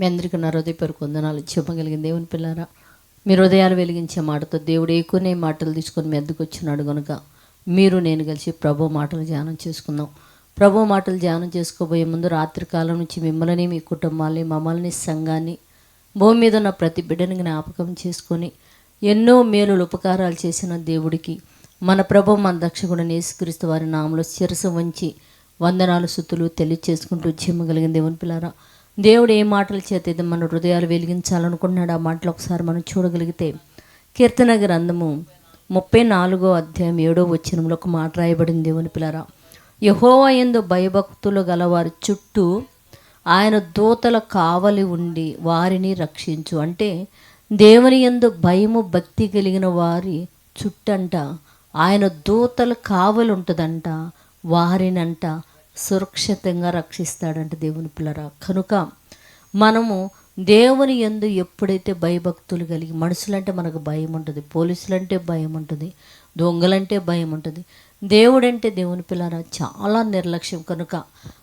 మీ అందరికీ నా హృదయపూర్వక వందనాలు. చెప్పగలిగిన దేవుని పిల్లారా మీ హృదయాలు వెలిగించే మాటతో దేవుడు ఎక్కువనే మాటలు తీసుకొని మీ వచ్చినాడు కనుక మీరు నేను కలిసి ప్రభు మాటలు ధ్యానం చేసుకుందాం. ప్రభు మాటలు ధ్యానం చేసుకోబోయే ముందు రాత్రి కాలం నుంచి మిమ్మల్ని మీ కుటుంబాన్ని మమ్మల్ని సంఘాన్ని భూమి మీద ఉన్న ప్రతి బిడ్డని జ్ఞాపకం చేసుకొని ఎన్నో మేలులు ఉపకారాలు చేసిన దేవుడికి మన ప్రభు మన దక్షకుడు నేసుక్రీస్తు వారి నామలో శిరసు వంచి వందనాలు సుతులు తెలియచేసుకుంటూ చెమ్మగలిగిన దేవుని పిల్లారా దేవుడు ఏ మాటల చేత మన హృదయాలు వెలిగించాలనుకుంటున్నాడు ఆ మాటలు ఒకసారి మనం చూడగలిగితే కీర్తన గ్రంథము ముప్పై నాలుగో అధ్యాయం ఏడో వచ్చినంలో ఒక మాట రాయబడింది దేవుని పిల్లరా. యహోవా ఎందు భయభక్తులు గలవారి చుట్టూ ఆయన దూతల కావలి ఉండి వారిని రక్షించు. అంటే దేవుని యందు భయము భక్తి కలిగిన వారి చుట్టంట ఆయన దూతల కావలి ఉంటుందంట వారినంట సురక్షితంగా రక్షిస్తాడంట దేవుని పిల్లరా. కనుక మనము దేవుని యందు ఎప్పుడైతే భయభక్తులు కలిగి మనుషులంటే మనకు భయం ఉంటుంది పోలీసులంటే భయం ఉంటుంది దొంగలంటే భయం ఉంటుంది. దేవుడంటే దేవుని పిల్లరా చాలా నిర్లక్ష్యం. కనుక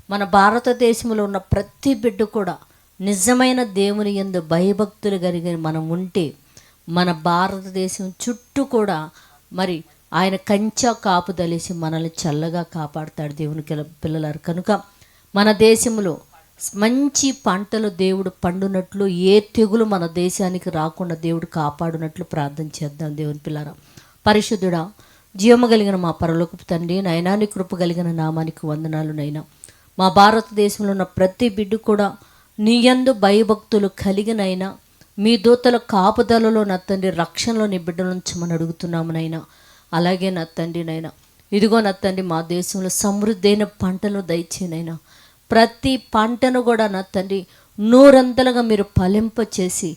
మన భారతదేశంలో ఉన్న ప్రతి బిడ్డ కూడా నిజమైన దేవుని యందు భయభక్తులు కలిగి మనం ఉంటే మన భారతదేశం చుట్టూ కూడా మరి ఆయన కంచా కాపుదలేసి మనల్ని చల్లగా కాపాడుతాడు దేవుని పిల్లలారు. కనుక మన దేశంలో మంచి పంటలు దేవుడు పండునట్లు ఏ తెగులు మన దేశానికి రాకుండా దేవుడు కాపాడునట్లు ప్రార్థన చేద్దాం దేవుని పిల్లరా పరిశుద్ధుడా జీవము కలిగిన మా పరలోకపు తండ్రి నయనాని కృప కలిగిన నామానికి వందనాలు నైనా. మా భారతదేశంలో ఉన్న ప్రతి బిడ్డ కూడా నీయందు భయభక్తులు కలిగినైనా మీ దూతల కాపుదలలో నా తండ్రి రక్షణలో నీ బిడ్డల ఉంచమని అడుగుతున్నాము నైనా. అలాగే నా తండ్రి నైనా ఇదిగో నా తండ్రి మా దేశంలో సమృద్ధైన పంటలు దయచేనైనా ప్రతి పంటను కూడా నా తండ్రి నూరంతలుగా మీరు ఫలింప చేసి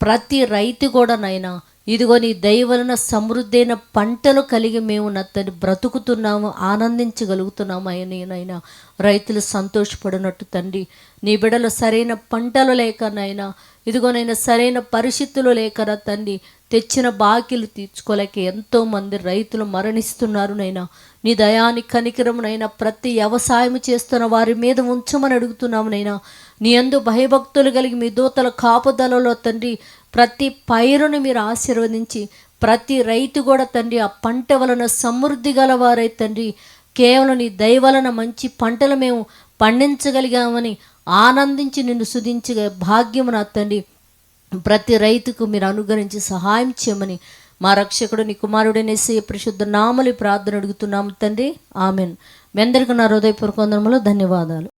ప్రతి రైతు కూడా నైనా ఇదిగో నీ దయవలన సమృద్ధైన పంటలు కలిగి మేము నత్తని బ్రతుకుతున్నాము ఆనందించగలుగుతున్నాము అయినైనా రైతులు సంతోషపడినట్టు తండ్రి నీ బిడలు సరైన పంటలు లేక నైనా ఇదిగోనైనా సరైన పరిస్థితులు లేకరా తండ్రి తెచ్చిన బాకీలు తీర్చుకోలేక ఎంతోమంది రైతులు మరణిస్తున్నారు నైనా నీ దయాని కనికరమునైనా ప్రతి వ్యవసాయం చేస్తున్న వారి మీద ఉంచమని అడుగుతున్నాము నైనా నీ అందు భయభక్తులు కలిగి మీ దూతల కాపుదలలో తండ్రి ప్రతి పైరును మీరు ఆశీర్వదించి ప్రతి రైతు కూడా తండ్రి ఆ పంట వలన సమృద్ధి గలవారై తండ్రి కేవలం నీ దయవలన మంచి పంటలు మేము పండించగలిగామని ఆనందించి నిన్ను సుధించగా భాగ్యము నా తండ్రి. ప్రతి రైతుకు మీరు అనుగ్రహించి సహాయం చేయమని మా రక్షకుడు నీ కుమారుడనేసి పరిశుద్ధ నామలి ప్రార్థన అడుగుతున్నాము తండ్రి. ఆమెన్. మీ అందరికీ నా హృదయపూర్వకందరములో ధన్యవాదాలు.